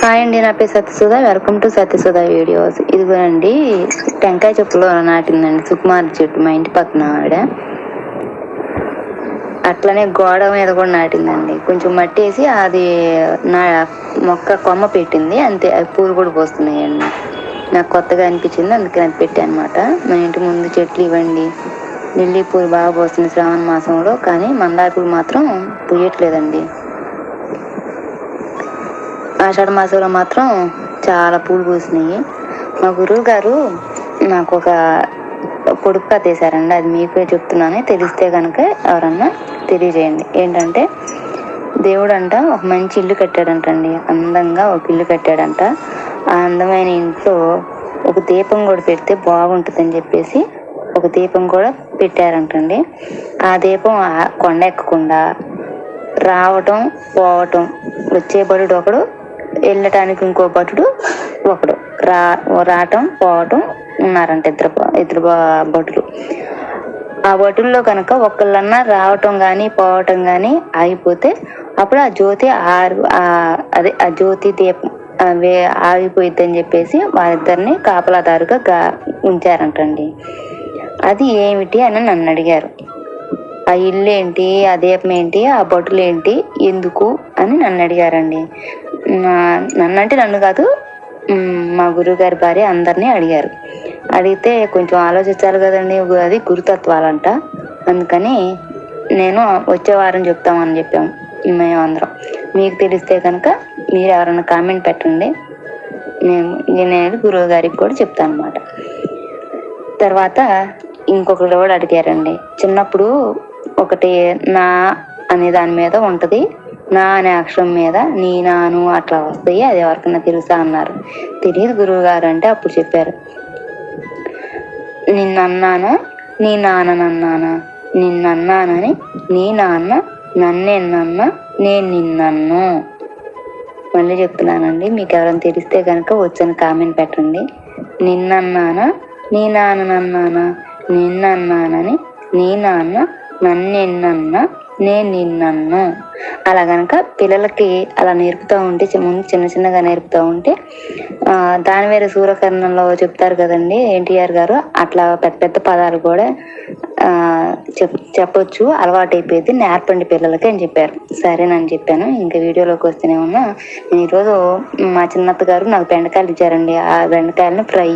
Hi అండి నా పేరు Satyasudha welcome to Satyasudha videos ఇదిగోనండి టెంకాయ చెప్పులో నాటిందండి సుకుమార్ చెట్టు మా ఇంటి పక్కన ఆవిడ. అట్లనే గోడ మీద కూడా నాటిందండి. కొంచెం మట్టి వేసి అది నా మొక్క కొమ్మ పెట్టింది. అంతే అవి పూలు కూడా పోస్తున్నాయండి. నాకు కొత్తగా అనిపించింది అందుకే అది పెట్టాను అనమాట మా ఇంటి ముందు చెట్లు ఇవ్వండి. లిల్లీ పూలు బాగా పోస్తుంది శ్రావణ మాసంలో కానీ మందార పూలు మాత్రం పూయట్లేదండి. ఆషాఢ మాసంలో మాత్రం చాలా పూలు పూసినాయి. మా గురువు గారు నాకు ఒక పొడుపు కథ వేశారండి. అది మీకే చెప్తున్నాను. తెలిస్తే కనుక ఎవరన్నా తెలియజేయండి. ఏంటంటే దేవుడు అంట ఒక మంచి ఇల్లు కట్టాడంటండి. అందంగా ఒక ఇల్లు కట్టాడంట. ఆ అందమైన ఇంట్లో ఒక దీపం కూడా పెడితే బాగుంటుందని చెప్పేసి ఒక దీపం కూడా పెట్టారంటండి. ఆ దీపం కొండ ఎక్కకుండా రావటం పోవటం వచ్చేబడుడు ఒకడు వెళ్ళటానికి ఇంకో భటుడు ఒకడు. రా రావటం పోవటం ఉన్నారంట ఇద్దరు ఇద్దరు భటులు. ఆ భటుల్లో కనుక ఒకళ్ళన్నా రావటం కానీ పోవటం కానీ ఆగిపోతే అప్పుడు ఆ జ్యోతి ఆరు అదే ఆ జ్యోతి దీపం అవే ఆగిపోయిద్ది అని చెప్పేసి వారిద్దరిని కాపలాదారుగా గా ఉంచారంటండి. అది ఏమిటి అని నన్ను అడిగారు. ఆ ఇల్లు ఏంటి ఆ దీపం ఏంటి ఆ భటులు ఏంటి ఎందుకు అని నన్ను అడిగారండి. నా- నన్ను అంటే నన్ను కాదు మా గురువు గారి భార్య అందరినీ అడిగారు. అడిగితే కొంచెం ఆలోచించాలి కదండి అది గురుతత్వాలంట. అందుకని నేను వచ్చే వారం చెప్తామని చెప్పాము మేము అందరం. మీకు తెలిస్తే కనుక మీరు ఎవరైనా కామెంట్ పెట్టండి. నేను నేను గురువు గారికి కూడా చెప్తాను అనమాట తర్వాత ఇంకొకరు కూడా అడిగారండి. చిన్నప్పుడు ఒకటి నా అనే దాని మీద ఉంటుంది. నా అనే అక్షరం మీద నీ నాను అట్లా వస్తాయి అది ఎవరికైనా తెలుసా అన్నారు. తెలియదు గురువు గారు అంటే అప్పుడు చెప్పారు. నిన్నన్నాను నీ నాన్ననన్నానా నిన్నన్నానని నీ నాన్న నన్నెన్నన్నా నేను నిన్నన్ను. మళ్ళీ చెప్తున్నానండి మీకు ఎవరైనా తెలిస్తే కనుక వచ్చని కామెంట్ పెట్టండి. నిన్నన్నానా నీ నాన్ననన్నానా నిన్నన్నానని నీ నాన్న నన్నెన్నన్నా నేను నిన్నన్ను. అలా కనుక పిల్లలకి అలా నేర్పుతూ ఉంటే ముందు చిన్న చిన్నగా నేర్పుతూ ఉంటే దాని వేరే సూర్యకరణంలో చెప్తారు కదండి ఎన్టీఆర్ గారు. అట్లా పెద్ద పెద్ద పదాలు కూడా చెప్ చెప్పొచ్చు. అలవాటు అయిపోయింది నేర్పండి పిల్లలకి అని చెప్పారు. సరేనని చెప్పాను. ఇంకా వీడియోలోకి వస్తూనే ఉన్నా. నేను ఈరోజు మా చిన్నత్త గారు నాకు బెండకాయలు ఇచ్చారండి. ఆ బెండకాయలను ఫ్రై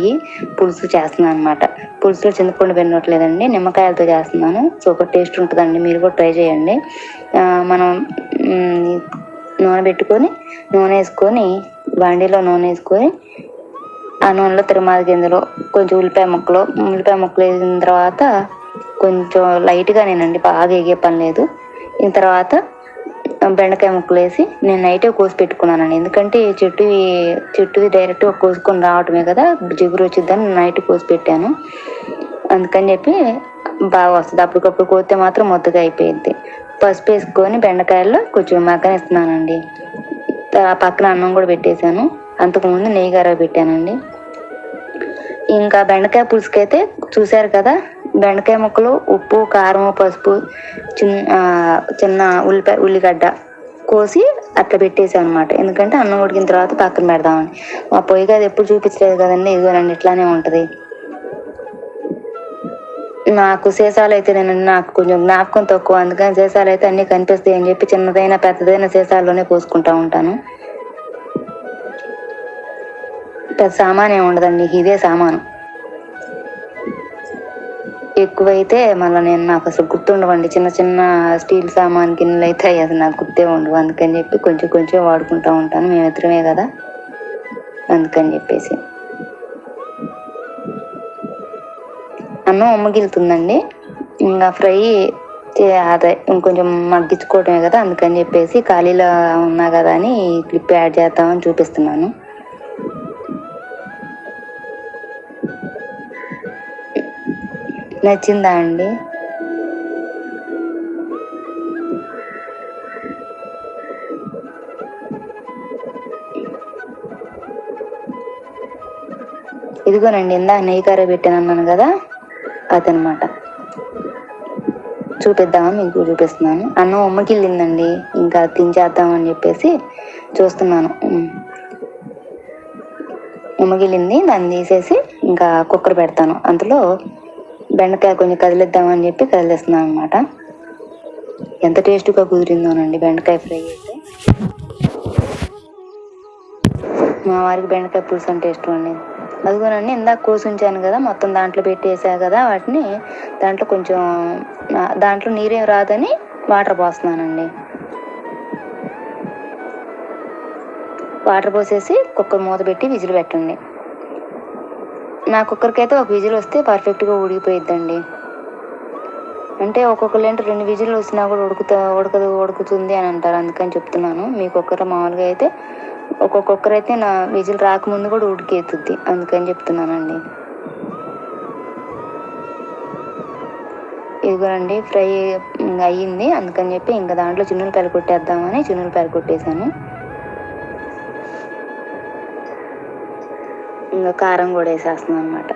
పులుసు చేస్తున్నాను అనమాట పులుసులో చింతపండు పెన్నట్లేదండి నిమ్మకాయలతో చేస్తున్నాను. సూపర్ టేస్ట్ ఉంటుందండి. మీరు కూడా ట్రై చేయండి. అండి మనం నూనె పెట్టుకొని నూనె వేసుకొని బాండీలో నూనె వేసుకొని ఆ నూనెలో తిరుమాల గింజలు కొంచెం ఉల్లిపాయ ముక్కలు ఉల్లిపాయ ముక్కలు వేసిన తర్వాత కొంచెం లైట్గా నేనండి బాగా ఎగే పని లేదు. ఈ తర్వాత బెండకాయ ముక్కలు వేసి నేను నైటే కోసి పెట్టుకున్నానండి. ఎందుకంటే ఈ చెట్టు చెట్టుది డైరెక్ట్గా కోసుకొని రావటమే కదా జిగురు వచ్చిద్దని నైట్ కోసి పెట్టాను. అందుకని చెప్పి బాగా వస్తుంది. అప్పటికప్పుడు కోస్తే మాత్రం మొత్తగా అయిపోయింది పసుపు వేసుకొని బెండకాయల్లో కొంచెం మగ్గనిస్తున్నానండి ఆ పక్కన అన్నం కూడా పెట్టేశాను. అంతకుముందు నెయ్యి గార పెట్టానండి. ఇంకా బెండకాయ పులుసుకైతే చూశారు కదా బెండకాయ ముక్కలు ఉప్పు కారం పసుపు చిన్న చిన్న ఉల్లిపాయ ఉల్లిగడ్డ కోసి అట్లా పెట్టేసాను అనమాట ఎందుకంటే అన్నం ఉడికిన తర్వాత పక్కన పెడదామని. మా పొయ్యి గది ఎప్పుడు చూపించలేదు కదండి ఇదిగోనండి ఇట్లానే ఉంటుంది. నాకు సీసాలు అయితే నేను నాకు కొంచెం జ్ఞాపకం తక్కువ. అందుకని సీసాలు అయితే అన్నీ కనిపిస్తాయి అని చెప్పి చిన్నదైనా పెద్దదైన సీసాల్లోనే పోసుకుంటా ఉంటాను. పెద్ద సామాన్ ఏమి ఉండదండి ఇదే సామాను. ఎక్కువైతే మళ్ళీ నేను నాకు అసలు గుర్తుండవండి చిన్న చిన్న స్టీల్ సామాన్ గిన్నెలు అయితే అవి అసలు నాకు గుర్తే ఉండవు. అందుకని చెప్పి కొంచెం కొంచెం వాడుకుంటా ఉంటాను మేమిద్దరమే కదా. అందుకని చెప్పేసి. అన్నం ఉమ్మగిలుతుందండి ఇంకా ఫ్రై అదే ఇంకొంచెం మగ్గించుకోవటమే కదా అందుకని చెప్పేసి ఖాళీలో ఉన్నా కదా అని క్లిప్ యాడ్ చేద్దామని చూపిస్తున్నాను. నచ్చిందా అండి? ఇదిగోనండి ఇందా నెయ్యి కర్రీ పెట్టాను అన్నాను కదా. అదనమాట చూపిద్దామని మీకు చూపిస్తున్నాను. అన్నం వెళ్ళిందండి. ఇంకా తించేద్దామని చెప్పేసి చూస్తున్నాను. ఉమ్మగిల్లింది ఉమ్మగిలింది దాన్ని తీసేసి ఇంకా కుక్కర్ పెడతాను. అందులో బెండకాయ కొంచెం కదిలిద్దామని చెప్పి కదిలిస్తున్నాను అనమాట ఎంత టేస్ట్గా కుదిరిందోనండి బెండకాయ ఫ్రై అయితే. మా వారికి బెండకాయ పులుసు అంటే ఇష్టం అండి. అదిగోనండి ఇందాక కోసి కదా మొత్తం దాంట్లో పెట్టేసా కదా వాటిని దాంట్లో కొంచెం దాంట్లో నీరేం రాదని వాటర్ పోస్తున్నానండి. వాటర్ పోసేసి కుక్కర్ మూత పెట్టి విజిల్ పెట్టండి. నా కుక్కర్కి అయితే ఒక విజిల్ వస్తే పర్ఫెక్ట్గా ఉడికిపోయిద్దండి అంటే ఒక్కొక్కరు ఏంటి రెండు విజిల్ వచ్చినా కూడా ఉడుకుతా ఉడకదు ఉడుకుతుంది అని అంటారు. అందుకని చెప్తున్నాను. మీ కుక్కర్ మామూలుగా అయితే ఒక్కొక్కరు అయితే నా విజిల్ రాకముందు కూడా ఉడికేతుంది అందుకని చెప్తున్నానండి. ఇదిగోనండి ఫ్రై అయ్యింది. అందుకని చెప్పి ఇంకా దాంట్లో చున్నులపాయలు కొట్టేద్దామని చున్నులపాయలు కొట్టేశాను. ఇంకా కారం కూడా వేసేస్తున్నాను అనమాట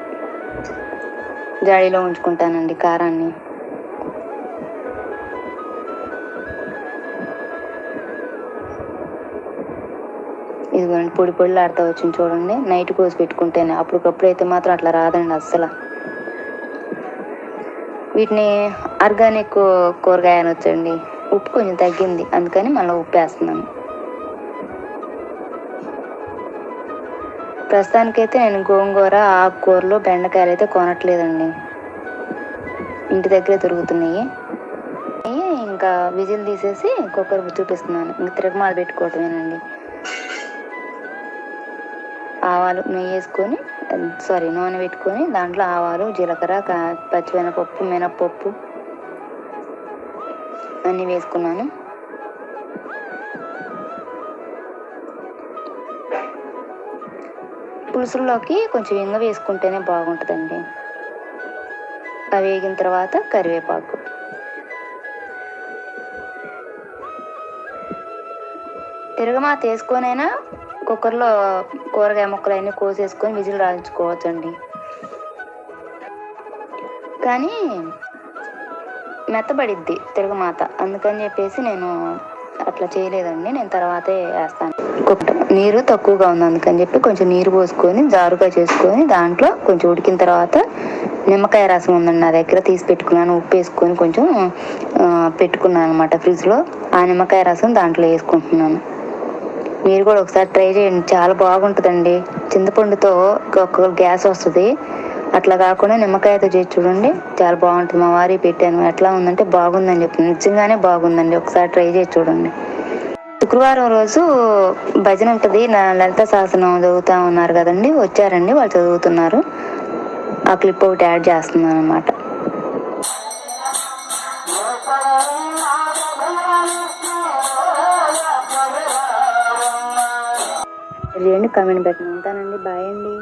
జాడీలో ఉంచుకుంటానండి కారాన్ని. ఇదిగోండి పొడి పొడిలు ఆడుతూ వచ్చింది చూడండి. నైట్ కోసి పెట్టుకుంటేనే అప్పటికప్పుడు అయితే మాత్రం అట్లా రాదండి అస్సలు. వీటిని ఆర్గానిక్ కూరగాయ అనొచ్చండి. ఉప్పు కొంచెం తగ్గింది. అందుకని మళ్ళీ ఉప్పు వేస్తున్నాను ప్రస్తుతానికైతే నేను గోంగూర ఆకుకూరలు బెండకాయలు అయితే కొనట్లేదండి. ఇంటి దగ్గరే దొరుకుతున్నాయి. ఇంకా విజిల్ తీసేసి కుక్కర్ చూపిస్తున్నాను. ఇంక తిరగమాలు పెట్టుకోవటమేనండి. ఆవాలు నెయ్యి వేసుకొని సారీ నూనె పెట్టుకొని దాంట్లో ఆవాలు జీలకర్ర కా- పచ్చిమినపప్పు మినపప్పు అన్నీ వేసుకున్నాను. పులుసుల్లోకి కొంచెం ఇంగ వేసుకుంటేనే బాగుంటుందండి. అవి వేగిన తర్వాత కరివేపాకు. తిరగమాత వేసుకొనైనా కుక్కర్లో కూరగాయ ముక్కలు అన్నీ కోసేసుకొని విజిల్ రాయించుకోవచ్చండి. కానీ మెత్తబడిద్ది మాత. అందుకని చెప్పేసి నేను అట్లా చేయలేదండి. నేను తర్వాతే వేస్తాను. నీరు తక్కువగా ఉంది అందుకని చెప్పి కొంచెం నీరు పోసుకొని జారుగా చేసుకొని దాంట్లో కొంచెం ఉడికిన తర్వాత నిమ్మకాయ రసం ఉందండి నా దగ్గర తీసి పెట్టుకున్నాను. ఉప్పు వేసుకొని కొంచెం పెట్టుకున్నాను అనమాట ఫ్రిడ్జ్లో. ఆ నిమ్మకాయ రసం దాంట్లో వేసుకుంటున్నాను. మీరు కూడా ఒకసారి ట్రై చేయండి. చాలా బాగుంటుందండి. చింతపండుతో ఒక గ్యాస్ వస్తుంది. అట్లా కాకుండా నిమ్మకాయతో చేసి చూడండి. చాలా బాగుంటుంది. మా వారి పెట్టాను. ఎట్లా ఉందంటే బాగుందని చెప్పి నిజంగానే బాగుందండి. ఒకసారి ట్రై చేసి చూడండి. శుక్రవారం రోజు భజన ఉంటుంది. నా లలిత శాసనం చదువుతా ఉన్నారు కదండి. వచ్చారండి. వాళ్ళు చదువుతున్నారు. ఆ క్లిప్ ఒకటి యాడ్ చేస్తున్నాను అనమాట చేయండి కామెంట్ పెట్టండి ఉంటానండి. బాయ్ అండి.